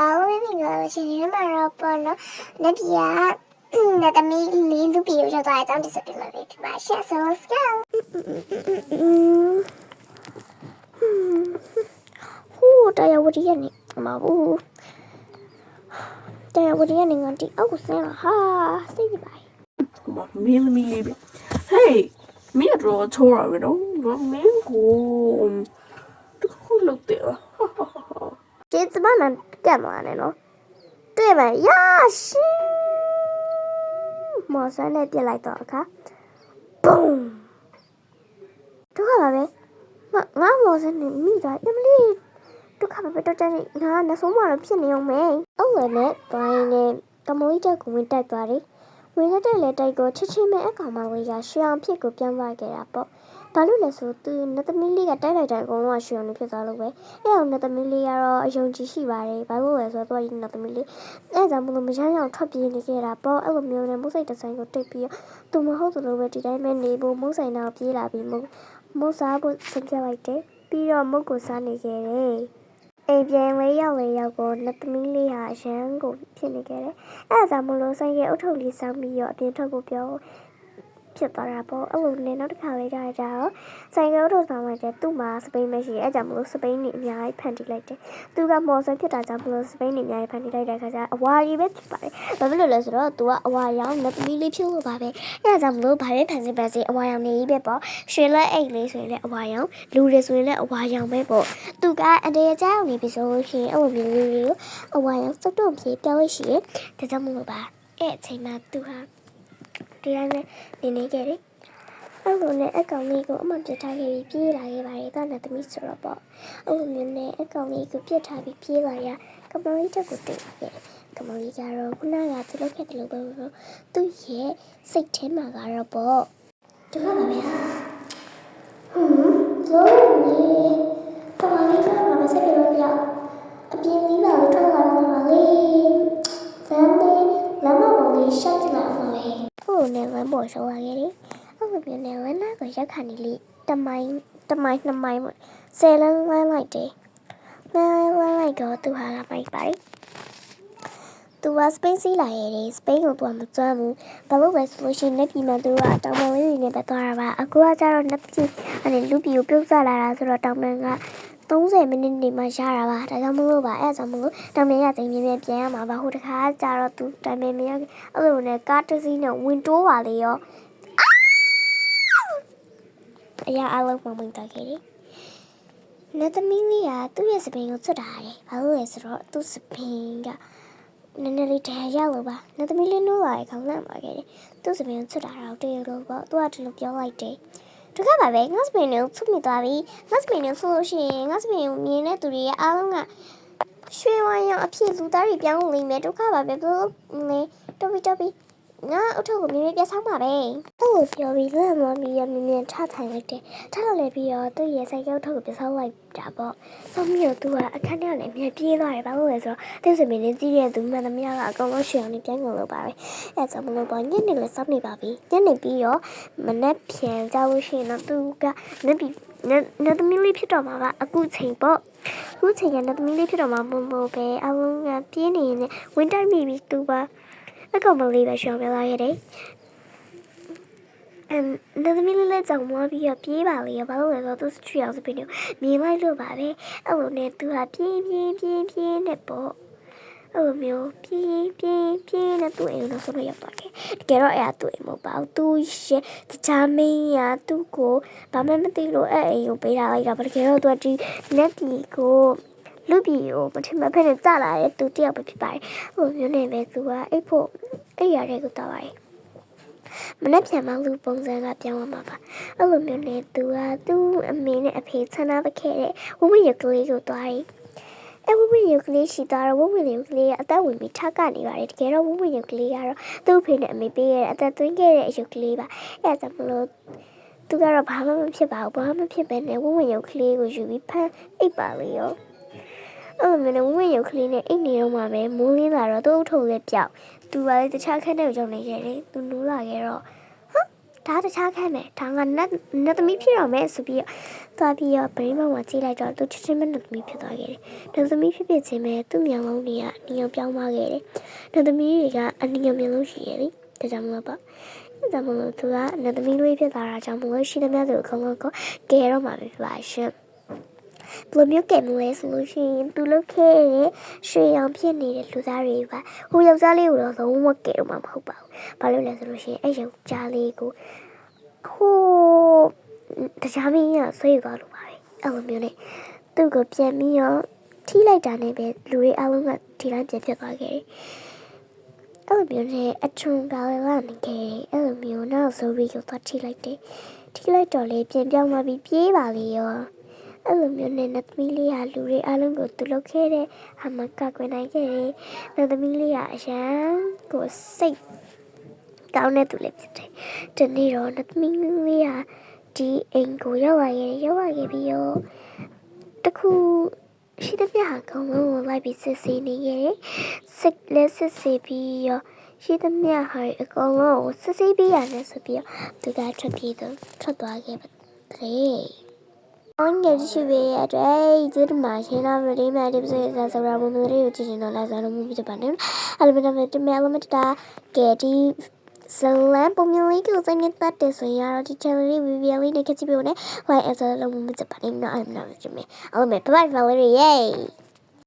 အားလုံးပဲမင်္ဂလာပါရှင်ဒီမှာတော့ပေါ်နော်လက်ပြာလက်သမီးလေးလူပြေရောက်သွားတဲ့အကြောင်းဒီစတင်မှာပဲဒီမှာရှက်ဆို let's go ဟိုးတရားဝတီရနေမဘူးတရားဝတီရနေငါတီအောက်ကိုဆင်းလာဟာစိတ်ပြပါဟိုမှာမင်းသမီးလေးပဲဟေးမင်းကတော့ချောရပဲနော်ငါမင်းကိုတခုလုပ်တယ်ဟာဟာဟာဟာ ကျေးဇူးမနန်ကတ်မှာနဲ့နော်တွေ့ပါရရှင်မော်ဆန်နဲ့ပြစ်လိုက်တော့အခါဘုံတော့ပါပဲငါငါမော်ဆန်နဲ့မိသားအမလီဒုက္ခပဲတော့တဲ့ငါနှဆုံးမတော့ဖြစ်နေအောင်မယ်အော်ဝဲနဲ့ဘိုင်းနဲ့ကမိုးတက်ကိုဝင်တက်သွားတယ်ဝင်တက်တဲ့လေတိုက်ကိုချစ်ချင်းမဲ့အကောင်မဝေးကရွှေအောင်ဖြစ်ကိုပြန်သွားခဲ့တာပေါ့ ဘာလို့လဲဆိုသူနတ်သမီးလေးကတိုက်လိုက်တဲ့အကုန်လုံးကရွှေအောင်နေဖြစ်သွားလို့ပဲအဲ့အောင်နတ်သမီးလေးကတော့အယုံကြည်ရှိပါတယ်ဘာလို့လဲဆိုတော့သူကနတ်သမီးလေးအဲ့ကြောင့်မလို့မရမ်းအောင်ထွက်ပြေးနေခဲ့တာပေါ့အဲ့လိုမျိုးနဲ့မုတ်စိတ်ဒီဇိုင်းကိုတိတ်ပြီးတော့သူမဟုတ်သလိုပဲဒီတိုင်းပဲနေဖို့မုတ်ဆိုင်တော့ပြေးလာပြီးမုတ်မုတ်စားဖို့စဉ်းစားလိုက်တယ်ပြီးတော့မုတ်ကိုစားနေခဲ့တယ်အိမ်ပြန်လေးရောက်လေရောက်ကိုနတ်သမီးလေးဟာအရန်ကိုဖြစ်နေခဲ့တယ်အဲ့ဒါကြောင့်မလို့ဆိုင်ရဲ့အုတ်ထုတ်လေးစောင်းပြီးတော့အပြင်ထွက်ဖို့ပြော ဖြစ်သွားတာပေါ့အဲ့လိုနဲ့နောက်တစ်ခါလေးကြာကြတော့ဆိုင်ကဲထုတ်ဆောင်လိုက်တယ်သူ့မှာစပိန်မရှိအဲ့ကြောင့်မလို့စပိန်နေအများကြီးဖန်တီးလိုက်တယ်သူကမော်ဆန်ဖြစ်တာကြောင့်မလို့စပိန်နေအများကြီးဖန်တီးလိုက်တဲ့ခါကျအဝါကြီးပဲဖြစ်ပါတယ်ဘာဖြစ်လို့လဲဆိုတော့သူကအဝါရောင်နတ်သမီးလေးဖြစ်လို့ပါပဲအဲ့ဒါကြောင့်မလို့ဘာပဲဖန်စီပါစေအဝါရောင်နေကြီးပဲပေါ့ရွှေလက်အိတ်လေးဆိုရင်လည်းအဝါရောင်လူတွေဆိုရင်လည်းအဝါရောင်ပဲပေါ့သူကအတရေကြောင်နေပြီဆိုလို့ရှိရင်အဲ့လိုမျိုးလေးတွေကိုအဝါရောင်စက်တော့ပြေပြောလို့ရှိရင်ဒါကြောင့်မလို့ပါအဲ့အချိန်မှာသူဟာဒီ တိုင်းပဲနေနေကြတယ်အဲ့လိုနဲ့အကောင်လေးကိုအမှန်ပြတ်ထားခဲ့ပြီးပြေးလာခဲ့ပါတယ်တာနဲ့သမီးဆိုတော့ပေါ့အဲ့လိုမျိုးနဲ့အကောင်လေးကိုပြတ်ထားပြီးပြေးလာရကမလေးတက်ကိုတွေ့လာခဲ့တယ်ကမလေးကတော့ခုနကသူလုပ်ခဲ့တယ်လို့ပဲပေါ့သူ့ရဲ့စိတ်ထဲမှာကတော့ပေါ့ဒီမှာပါဗျာဟွန်းလို့နေကမလေးကမစက်ရလို့ပြအပြင်းလေးပါလို့ထွက်လာ ပေါ်ရှောက်လာခဲ့တယ်အဲ့လိုမျိုးနဲ့လမ်းနာကိုရက်ခါနေလိတမိုင်းတမိုင်းနှစ်မိုင်းပေါ့ဆယ်လမ်းလမ်းလိုက်တယ်လမ်းလမ်းလိုက်တော့သူဟာလာပိုက်ပါတယ်သူကစပိန်စီးလာရတယ်စပိန်ကိုသူကမကျွမ်းဘူးဘာလို့လဲဆိုလို့ရှိရင်လက်ပြည်မှာသူကတောင်ပန်လေးတွေနဲ့ပဲသွားတာပါအခုကကျတော့လက်ပြည်အဲ့လူပြည်ကိုပြုတ်ဆလာတာဆိုတော့တောင်ပန်က 30မိနစ်နေမှရတာပါဒါကြောင့်မလို့ပါအဲ့ဒါကြောင့်မလို့တောင်ပန်ရချိန်မြင်းမြင်းပြန်ရမှာပါဟိုတခါကျတော့သူတိုင်ပန်မရအဲ့လိုနဲ့ကားတစ်စီးနဲ့ဝင်တိုးပါလေရောအရာအလုံးမှမတက်ခဲ့တယ်နတ်သမီးလေးကသူ့ရဲ့စပင်ကိုချွတ်တာရတယ်ဘာလို့လဲဆိုတော့သူ့စပင်ကနည်းနည်းလေးတရားရလို့ပါနတ်သမီးလေးနိုးလာရဲ့ခေါင်းလန့်ပါခဲ့တယ်သူ့စပင်ကိုချွတ်တာတော့တရလို့ပေါ့သူကဒီလိုပြောလိုက်တယ် တခါပါပဲငါစပင်ကိုချွတ်မိသွားပြီငါစပင်ကိုဆိုလို့ရှိရင်ငါစပင်ကိုမြင်တဲ့သူတွေရဲ့အားလုံးကရွှေဝိုင်းရောအဖြစ်လူသားတွေပြောင်းလိမ့်မယ်ဒုက္ခပါပဲဘလို့လေတော်ပြီတော်ပြီ ငါအုတ်ထုတ်ကိုမြင်မြင်ပြဆောင်ပါပဲအဲ့လိုပြောပြီးလမ်းမပြီးရမြင်မြင်ထထိုင်လိုက်တယ်ထလောက်လည်းပြီးတော့သူ့ရဲ့ဆိုင်ကောက်ထုတ်ကိုပြဆောင်လိုက်တာပေါ့ဆောင်ပြီးတော့သူကအခန်းထဲကနေမြင်ပြေးသွားတယ်ဘာလို့လဲဆိုတော့သူ့စပင်လေးကြီးတဲ့သူမှန်သမျှကအကောင်လုံးရွှေအောင်နေပြန်ကုန်လို့ပါပဲအဲကြောင့်မလို့ပေါ့ညနေလည်းစောင့်နေပါပြီညနေပြီးတော့မနက်ဖြန်ကြလို့ရှိရင်တော့သူကနက်ပြီးနတ်သမီးလေးဖြစ်တော့မှာကအခုချိန်ပေါ့အခုချိန်ကနတ်သမီးလေးဖြစ်တော့မှာမဟုတ်ဘူးပဲအလုံးကပြင်းနေရင်ဝင်တိုက်မိပြီးသူပါ အကောင်မလေးပဲရှောင်ပြလာခဲ့တယ်အမ်နသမီးလေးလေးကြောင့်မပြီးတော့ပြေးပါလေဘာလို့လဲဆိုတော့သူစထရီအောင်စပင်းကိုမြင်လိုက်လို့ပါပဲအဲ့လိုနဲ့သူဟာပြင်းပြင်းပြင်းပြင်းနဲ့ပေါ့အဲ့လိုမျိုးပြင်းပြင်းပြင်းနဲ့သူ့အိမ်ကိုဆိုလို့ရောက်သွားတယ်တကယ်တော့အဲ့ဒါသူ့အိမ်မဟုတ်ပါဘူးသူရဲ့တခြားမင်းရသူ့ကိုဘာမှမသိလို့အဲ့အိမ်ကိုပေးထားလိုက်တာပါတကယ်တော့သူကဒီလက်တီကို လူပြည်ကိုမထင်မဖက်နဲ့ကြာလာတဲ့သူတယောက်ပဲဖြစ်ပါတယ်ဟိုမျိုးနဲ့ပဲသူကအိတ်ဖို့အိတ်ရတဲ့ကိုတော့ပါတယ်မနေ့ပြန်မှလူပုံစံကပြောင်းသွားမှာပါအဲ့လိုမျိုးနဲ့သူကသူ့အမေနဲ့အဖေဆန္ဒပခဲ့တဲ့ဝဝရကလေးကိုသွားတယ်အဲဝဝရကလေးရှိသွားတော့ဝဝရကလေးကအသက်ဝင်ပြီးထကနေပါတယ်တကယ်တော့ဝဝရကလေးကတော့သူ့အဖေနဲ့အမေပေးရတဲ့အသက်သွင်းခဲ့တဲ့အရုပ်ကလေးပါအဲဒါကြောင့်မလို့သူကတော့ဘာမှမဖြစ်ပါဘူးဘာမှမဖြစ်ပဲနဲ့ဝဝရုပ်ကလေးကိုယူပြီးဖမ်းအိပ်ပါလေရော အဲ့လိုမျိုးနဲ့ဝဝင်ရုပ်ကလေးနဲ့အိတ်နေတော့မှပဲမိုးလင်းလာတော့သူ့အုပ်ထုပ်လည်းပြောက်သူကလည်းတခြားခန်းထဲကိုကြောင်းနေခဲ့တယ်သူနိုးလာခဲ့တော့ဟမ်ဒါတခြားခိုင်းမယ်ဒါငါနတ်နတ်သမီးဖြစ်တော့မယ်ဆိုပြီးတော့သွားပြီးတော့ဗရင်းမောင်မှာကြည့်လိုက်တော့သူချစ်ချင်းမဲ့နတ်သမီးဖြစ်သွားခဲ့တယ်နတ်သမီးဖြစ်ဖြစ်ချင်းပဲသူ့မျက်လုံးတွေကအနီရောင်ပြောင်းသွားခဲ့တယ်နတ်သမီးတွေကအနီရောင်မျက်လုံးရှိရလေဒါကြောင့်မလို့ပေါ့ဒါကြောင့်မလို့သူကနတ်သမီးလေးဖြစ်သွားတာကြောင့်မလို့ရှိသမျှသူအကုန်လုံးကိုကဲတော့မှာပဲဖြစ်ပါရှင် ဘယ်လိုမျိုးကဲမလဲဆိုလို့ရှိရင်သူလုတ်ခဲ့တဲ့ရွှေရောင်ဖြစ်နေတဲ့လူသားတွေပါဟိုယောက်ျားလေးကိုတော့လုံးဝကဲတော့မှာမဟုတ်ပါဘူး။ဘာလို့လဲဆိုလို့ရှိရင်အဲ့ယောက်ျားလေးကိုဟိုတရားမင်းကဆွေးသွားလို့ပါပဲ။အဲ့လိုမျိုးနဲ့သူ့ကိုပြန်ပြီးတော့ထိလိုက်တာနဲ့ပဲလူတွေအလုံးကထိလိုက်ပြန်ဖြစ်သွားခဲ့တယ်။အဲ့လိုမျိုးနဲ့အချုံကလည်းလာနေခဲ့တယ်။အဲ့လိုမျိုးနောက်ဆိုပြီးတော့ထိလိုက်တယ်။ထိလိုက်တော့လေပြန်ပြောင်းသွားပြီးပြေးပါလေရော။အဲ့ လိုမျိုးနဲ့နတ်သမီးလေးကလူတွေအားလုံးကိုသူလုပ်ခဲ့တဲ့ဟာမကကွယ်နိုင်ခဲ့တယ်။နတ်သမီးလေးကအရန်ကိုစိတ်ကောင်းတဲ့သူလေးဖြစ်တယ်။ဒီနေ့တော့နတ်သမီးလေးကဒီအိမ်ကိုရောက်လာခဲ့ရောက်လာခဲ့ပြီးတော့တခုရှိတဲ့ပြဟာကောင်းလုံးကိုလိုက်ပြီးစစ်ဆေးနေခဲ့တယ်။စစ်လက်စစ်ဆေးပြီးတော့ရှိသမျှဟာအကောင်လုံးကိုစစ်ဆေးပြီးရတယ်ဆိုပြီးတော့သူကထွက်ပြေးတော့ထွက်သွားခဲ့ပါတယ်။ On gelişi వేరైజర్ మషీనా వెరీ మ్యారీ రాసగ్రామం వరే యోచించిన లాజాను మూవీ చెప్పాను అలబిన వెట్టి మేలమెట్ట కేటి Salam pemilik urusan yang pada saya di channel ini video ini kasih bune like and subscribe dan jangan lupa like and subscribe. Nah, I'm not with me. I'll be Valerie. Yay!